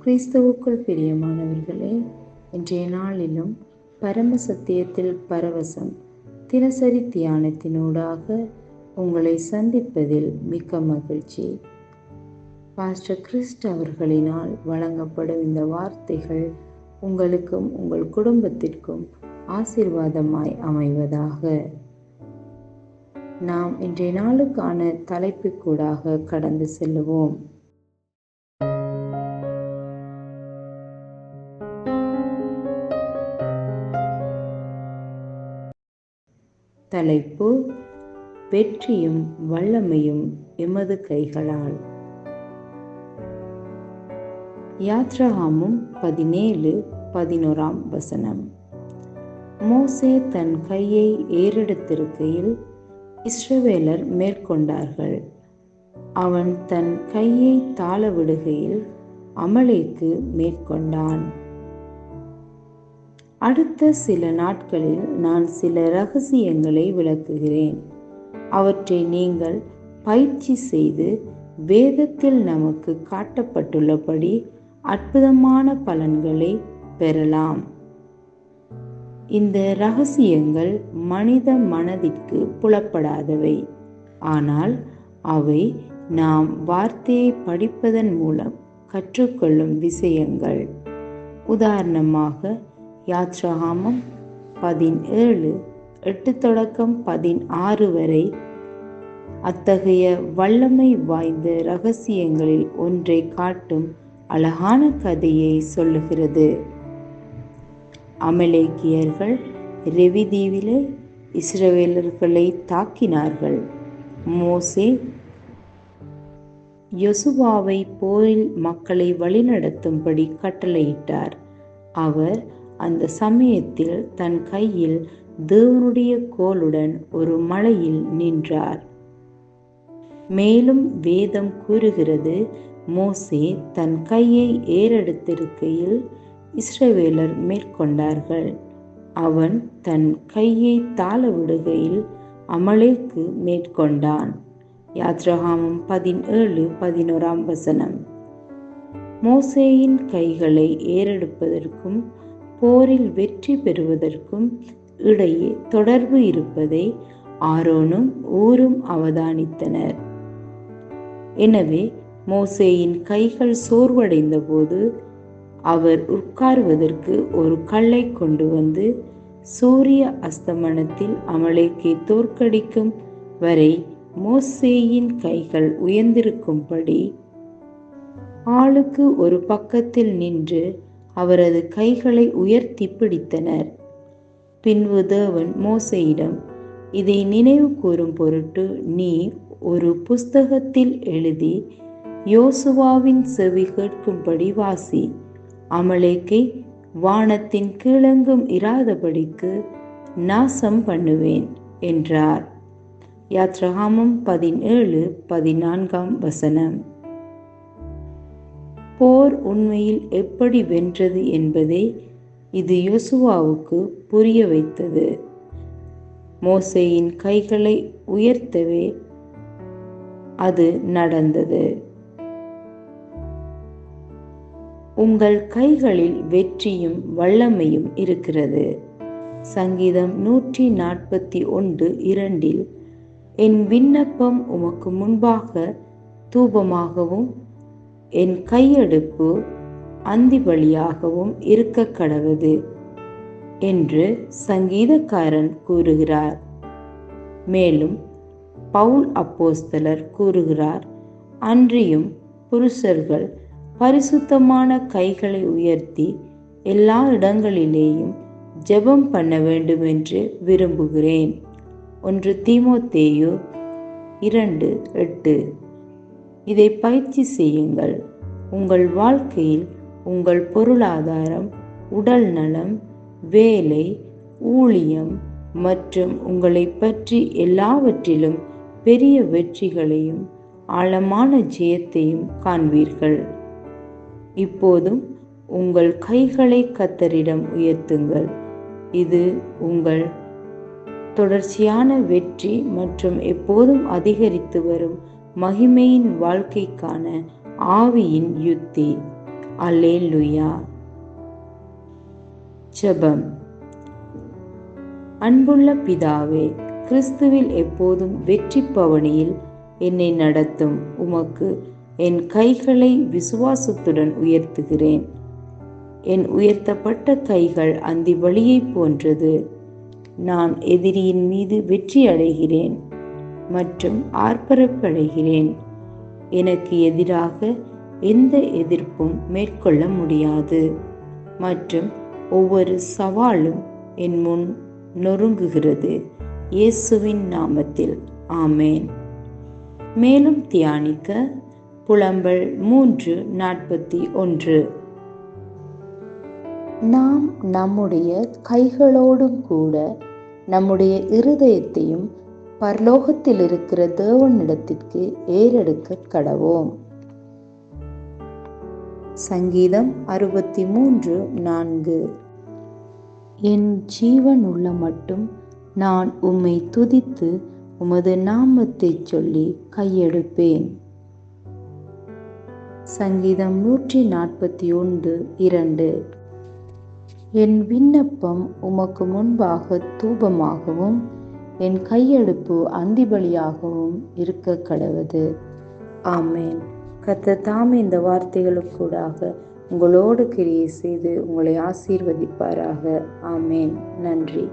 கிறிஸ்துவுக்குள் பிரியமானவர்களே இன்றைய நாளிலும் பரம சத்தியத்தில் பரவசம் தினசரி தியானத்தினூடாக உங்களை சந்திப்பதில் மிக்க மகிழ்ச்சி. பாஸ்டர் கிறிஸ்ட் அவர்களினால் வழங்கப்படும் இந்த வார்த்தைகள் உங்களுக்கும் உங்கள் குடும்பத்திற்கும் ஆசீர்வாதமாய் அமைவதாக. நாம் இன்றைய நாளுக்கான தலைப்புக்கூடாக கடந்து செல்லுவோம். தலைப்பு வெற்றியும் வல்லமையும் எமது கைகளால். யாத்ராமும் பதினேழு பதினோராம் வசனம். மோசே தன் கையை ஏறெடுத்திருக்கையில் இஸ்ரவேலர் மேற்கொண்டார்கள். அவன் தன் கையை தாள விடுகையில் அமலேக்கு மேற்கொண்டான். அடுத்த சில நாட்களில் நான் சில ரகசியங்களை விளக்குகிறேன். அவற்றை நீங்கள் பயிற்சி செய்து வேதத்தில் நமக்கு காட்டப்பட்டுள்ளபடி அற்புதமான பலன்களை பெறலாம். இந்த ரகசியங்கள் மனித மனதிற்கு புலப்படாதவை. ஆனால் அவை நாம் வார்த்தையை படிப்பதன் மூலம் கற்றுக்கொள்ளும் விஷயங்கள். உதாரணமாக யாத்ரகாமம் பதினேழு எட்டு தொடக்கம் பதினாறு வரை. அத்தகைய வல்லமை வாய்ந்த ரகசியங்களில் ஒன்றை காட்டும் அழகான கதையை சொல்லுகிறது. அமலேக்கியர்கள் ரெவிதீவிலே இஸ்ரவேலர்களை தாக்கினார்கள். மோசே யொசுவாவை போரில் மக்களை வழிநடத்தும்படி கட்டளையிட்டார். அவர் அந்த சமயத்தில் தன் கையில் தேவனுடைய கோலுடன் ஒரு மலையில் நின்றார். மேலும் வேதம் கூறுகிறது மோசே தன் கையை ஏறெடுத்திருக்கையில் இஸ்ரவேலர் மேற்கொண்டார்கள். அவன் தன் கையை தாழ விடுகையில் அமலேக்கு மேற்கொண்டான். யாத்ரகாமம் பதினேழு பதினோராம் வசனம். மோசேயின் கைகளை ஏறெடுப்பதற்கும் போரில் வெற்றி பெறுவதற்கும் இடையே தொடர்பு இருப்பதை ஆரோனும் ஊரும் அவதானித்தனர். எனவே மோசேயின் கைகள் சோர்வடைந்த போது அவர் உட்காருவதற்கு ஒரு கல்லை கொண்டு வந்து சூரிய அஸ்தமனத்தில் அமலேக்கை தோற்கடிக்கும் வரை மோசேயின் கைகள் உயர்ந்திருக்கும்படி ஆளுக்கு ஒரு பக்கத்தில் நின்று அவரது கைகளை உயர்த்தி பிடித்தனர். பின்பு தேவன் மோசையிடம் இதை நினைவு கூறும் பொருட்டு நீ ஒரு புஸ்தகத்தில் எழுதி யோசுவாவின் செவி கேட்கும்படி வாசி. அமலேக்கை வானத்தின் கீழங்கும் இராதபடிக்கு நாசம் பண்ணுவேன் என்றார். யாத்ரகாமம் பதினேழு பதினான்காம் வசனம். போர் உண்மையில் எப்படி வென்றது என்பதை இது யோசுவாவுக்கு புரிய வைத்தது. மோசையின் கைகளை உயர்த்தவே அது நடந்தது. உங்கள் கைகளில் வெற்றியும் வல்லமையும் இருக்கிறது. சங்கீதம் நூற்றி நாற்பத்தி ஒன்று இரண்டில் என் விண்ணப்பம் உமக்கு முன்பாக தூபமாகவும் என் கையெடுப்பு அந்தி வழியாகவும் இருக்க கடவுது என்று சங்கீதக்காரன் கூறுகிறார். மேலும் பவுல் அப்போஸ்தலர் கூறுகிறார் அன்றியும் புருஷர்கள் பரிசுத்தமான கைகளை உயர்த்தி எல்லா இடங்களிலேயும் ஜெபம் பண்ண வேண்டும் என்று விரும்புகிறேன். ஒன்று தீமோத்தேயு இரண்டு எட்டு. இதை பயிற்சி செய்யுங்கள். உங்கள் வாழ்க்கையில் உங்கள் பொருளாதாரம் உடல் நலம் வேலை ஊழியம் மற்றும் உங்களை பற்றி எல்லாவற்றிலும் பெரிய வெற்றிகளையும் ஆழமான ஜெயத்தையும் காண்பீர்கள். இப்போதும் உங்கள் கைகளை கத்தரிடம் உயர்த்துங்கள். இது உங்கள் தொடர்ச்சியான வெற்றி மற்றும் எப்போதும் அதிகரித்து வரும் மகிமையின் வாழ்க்கைக்கான ஆவியின் யுத்தி. அல்லேலுயா. ஜபம். அன்புள்ள பிதாவே கிறிஸ்துவில் எப்போதும் வெற்றி பவனியில் என்னை நடத்தும் உமக்கு என் கைகளை விசுவாசத்துடன் உயர்த்துகிறேன். என் உயர்த்தப்பட்ட கைகள் அந்தி வழியைப் போன்றது. நான் எதிரியின் மீது வெற்றி அடைகிறேன். மற்றும் ஆர்ப்பரப்படைகிறேன். எனக்கு எதிராக எந்த எதிர்ப்பும் மேற்கொள்ள முடியாது. மற்றும் ஒவ்வொரு சவாலும் என் முன் நொறுங்குகிறது. இயேசுவின் நாமத்தில். ஆமேன். மேலும் தியானிக்க புலம்பல் மூன்று நாற்பத்தி ஒன்று. நாம் நம்முடைய கைகளோடும் கூட நம்முடைய இருதயத்தையும் பரலோகத்தில் இருக்கிற தேவனிடத்திற்கு ஏறெடுக்க கடவோம். சங்கீதம் அறுபத்தி மூன்று நான்கு. என் ஜீவன் உள்ள மட்டும் நான் உம்மை துதித்து உமது நாமத்தை சொல்லி கையெடுப்பேன். சங்கீதம் நூற்றி நாற்பத்தி ஒன்று இரண்டு. என் விண்ணப்பம் உமக்கு முன்பாக தூபமாகவும் என் கையெடுப்பு அந்திபலியாகவும் இருக்க கடவுது. ஆமேன். கத்த தாமே இந்த வார்த்தைகளுக்கூடாக உங்களோடு கிரியை செய்து உங்களை ஆசீர்வதிப்பாராக. ஆமேன். நன்றி.